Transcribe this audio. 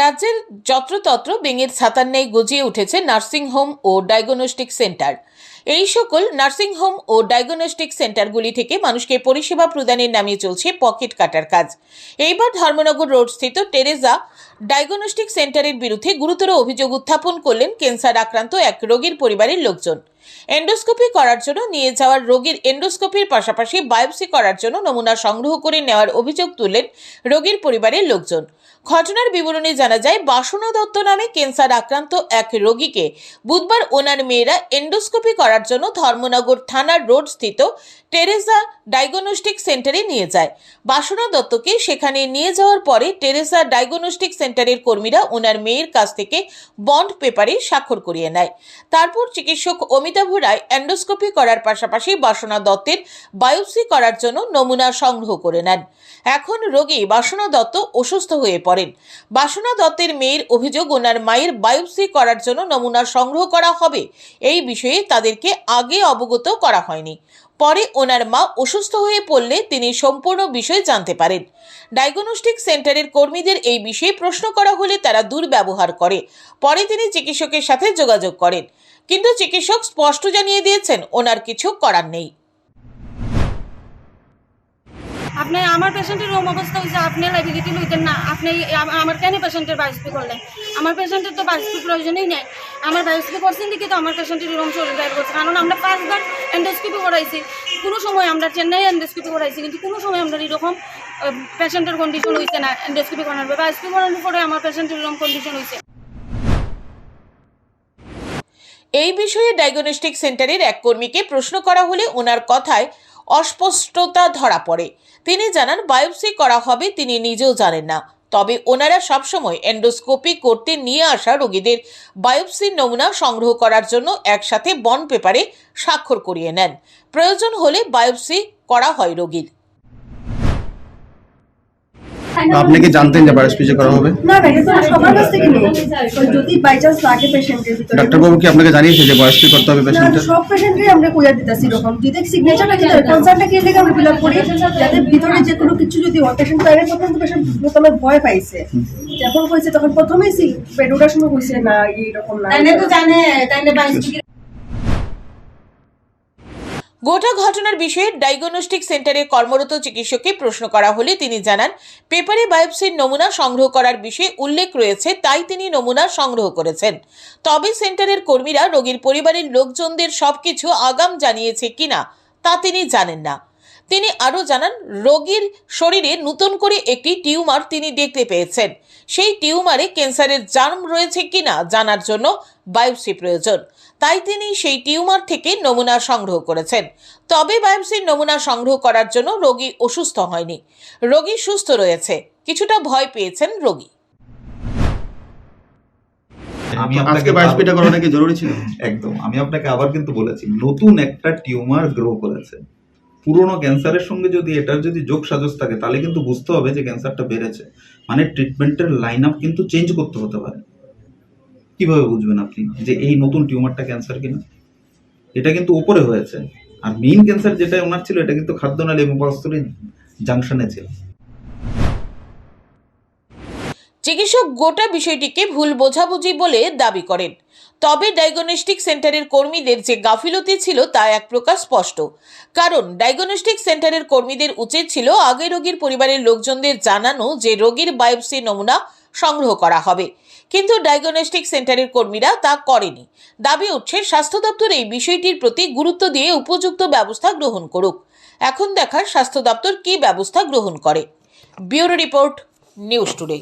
রাজ্যের যত্রতত্র বেঙের ছাতার ন্যায় গজিয়ে উঠেছে নার্সিংহোম ও ডায়াগনস্টিক সেন্টার। এই সকল নার্সিংহোম ও ডায়াগনস্টিক সেন্টারগুলি থেকে মানুষকে পরিষেবা প্রদানের নামে চলছে পকেট কাটার কাজ। এইবার ধর্মনগর রোড স্থিত টেরেজা ডায়াগনস্টিক সেন্টারের বিরুদ্ধে গুরুতর অভিযোগ উত্থাপন করলেন ক্যান্সার আক্রান্ত এক রোগীর পরিবারের লোকজন। এন্ডোস্কোপি করার জন্য নিয়ে যাওয়ার রোগীর এন্ডোস্কোপির পাশাপাশি বায়োপসি করার জন্য নমুনা সংগ্রহ করে নেওয়ার অভিযোগ তুললেন রোগীর পরিবারের লোকজন। ঘটনার বিবরণে জানা যায়, বাসনা দত্ত নামে ক্যান্সার আক্রান্ত এক রোগীকে বুধবার ওনার মেয়েরা এন্ডোস্কোপি করার জন্য ধর্মনগর থানার রোড স্থিত টেরেসা ডায়াগনস্টিক সেন্টারে নিয়ে যায়। বাসনা দত্তকে সেখানে নিয়ে যাওয়ার পরে টেরেসা ডায়াগনস্টিক সেন্টারের কর্মীরা ওনার মেয়ের কাছ থেকে বন্ড পেপারে স্বাক্ষর করিয়ে নেয়। তারপর চিকিৎসক অমিতাভ রায় এন্ডোস্কোপি করার পাশাপাশি বাসনা দত্তের বায়োপসি করার জন্য নমুনা সংগ্রহ করে নেন। এখন রোগী বাসনা দত্ত অসুস্থ হয়ে পড়েন বাসনা দত্তের মেয়ের অভিযোগ ওনার মায়ের বায়োপসি করার জন্য নমুনা সংগ্রহ করা হবে। এই বিষয়ে তাদেরকে আগে অবগত করা হয়নি। পরে ওনার মা অসুস্থ হয়ে পড়লে তিনি সম্পূর্ণ বিষয় জানতে পারেন। ডায়াগনস্টিক সেন্টারের কর্মীদের এই বিষয়ে প্রশ্ন করা হলে তারা দুর্ব্যবহার করে। পরে তিনি চিকিৎসকের সাথে যোগাযোগ করেন। কিন্তু চিকিৎসক স্পষ্ট জানিয়ে দিয়েছেন, ওনার কিছু করার নেই। আপনি আমার পেশেন্টের এরকম অবস্থা হয়েছে, আপনি লাইবিলিটি লইতেন না। আপনি আমার কেন পেশেন্টের বায়োসপি করলেন? আমার পেশেন্টের তো বায়োসপি প্রয়োজনই নাই। আমার বায়োসপি করছেন দেখি তো আমার পেশেন্টের এরকম শরীর বাইর করছে কারণ আমরা পাঁচবার এন্ডোস্কোপি করাইছি। কোনো সময় আমরা চেন্নাই এন্ডোস্কোপি করাইছি, কিন্তু কোনো সময় আমরা এরকম পেশেন্টের কন্ডিশন হয়েছে না এন্ডোস্কোপি করানোর পর বায়োসপি করানোর পরে আমার পেশেন্টের এরকম কন্ডিশন হয়েছে এই বিষয়ে ডায়াগনস্টিক সেন্টারের এক কর্মীকে প্রশ্ন করা হলে ওনার কথায় অস্পষ্টতা ধরা পড়ে। তিনি জানান, বায়োপসি করা হবে তিনি নিজেও জানেন না। তবে ওনারা সবসময় এন্ডোস্কোপি করতে নিয়ে আসা রোগীদের বায়োপসির নমুনা সংগ্রহ করার জন্য একসাথে বন পেপারে স্বাক্ষর করিয়ে নেন। প্রয়োজন হলে বায়োপসি করা হয় রোগীর। আপনি কি জানতেন যে বায়োপসি করা হবে? না না এটা তো সবার কাছ থেকে নেই যদি বাই চান্স লাগে পেশেন্টের ভিতরে। ডাক্তারবাবু কি আপনাকে জানিয়েছে যে বায়োপসি করতে হবে না পেশেন্টের সব পেশেন্টকে আমরা কইয়া দিতেছি এরকম। যদি সিগনেচারটা দিতে হয় কনসার্টটা কি লেগে আমরা ফিল আপ করি? যাতে ভিতরে যে কোনো কিছু যদি হয় পেশেন্ট প্রথম তো পেশেন্ট প্রথমে ভয় পাইছে। যখন কইছে তখন প্রথমেই সি পেডোটার সময় কইছে না এরকম না। তাইলে তো জানে তাইলে বাইশ গোটা ঘটনার বিষয়ে ডায়াগনস্টিক সেন্টারে কর্মরত চিকিৎসককে প্রশ্ন করা হলে তিনি জানান, পেপারে বায়োপসির নমুনা সংগ্রহ করার বিষয়ে উল্লেখ রয়েছে, তাই তিনি নমুনা সংগ্রহ করেছেন। তবে সেন্টারের কর্মীরা রোগীর পরিবারের লোকজনদের সবকিছু আগাম জানিয়েছে কিনা তা তিনি জানেন না। তিনি আরও জানান রোগীর শরীরে নতুন করে একটি টিউমার তিনি দেখতে পেয়েছেন। সেই টিউমারে ক্যান্সারের জার্ম রয়েছে কিনা জানার জন্য বায়োপসি প্রয়োজন। তাই তিনি সেই টিউমার থেকে নমুনা সংগ্রহ করেছেন। তবে বায়োপসির নমুনা সংগ্রহ করার জন্য রোগী অসুস্থ হয়নি। রোগী সুস্থ রয়েছে। কিছুটা ভয় পেয়েছেন রোগী। আমি আপনাকে বায়োপসিটা করানো জরুরি ছিল? একদম। আমি আপনাকে আবার কিন্তু বলেছি নতুন একটা টিউমার গ্রো করেছে। পুরনো ক্যান্সারের সঙ্গে যদি এটার যদি যোগ সাজস থাকে, তাহলে কিন্তু বুঝতে হবে যে ক্যান্সারটা বেড়েছে। মানে ট্রিটমেন্টের লাইন আপ কিন্তু চেঞ্জ করতে হতে পারে। কীভাবে বুঝবেন আপনি যে এই নতুন টিউমারটা ক্যান্সার কিনা? এটা কিন্তু ওপরে হয়েছে। আর মেইন ক্যান্সার যেটা ওনার ছিল, এটা কিন্তু খাদ্য খাদ্যনালী এবং জাংশনে ছিল। চিকিৎসক গোটা বিষয়টিকে ভুল বোঝাবুঝি বলে দাবি করেন। তবে ডায়াগনস্টিক সেন্টারের কর্মীদের যে গাফিলতি ছিল তা এক প্রকার স্পষ্ট। কারণ ডায়াগনস্টিক সেন্টারের কর্মীদের উচিত ছিল আগে রোগীর পরিবারের লোকজনদের জানানো যে রোগীর বায়োপসি নমুনা সংগ্রহ করা হবে। কিন্তু ডায়াগনস্টিক সেন্টারের কর্মীরা তা করেনি। দাবি উঠছে, স্বাস্থ্য দপ্তর এই বিষয়টির প্রতি গুরুত্ব দিয়ে উপযুক্ত ব্যবস্থা গ্রহণ করুক। এখন দেখার স্বাস্থ্য দপ্তর কী ব্যবস্থা গ্রহণ করে। Bureau report, news today.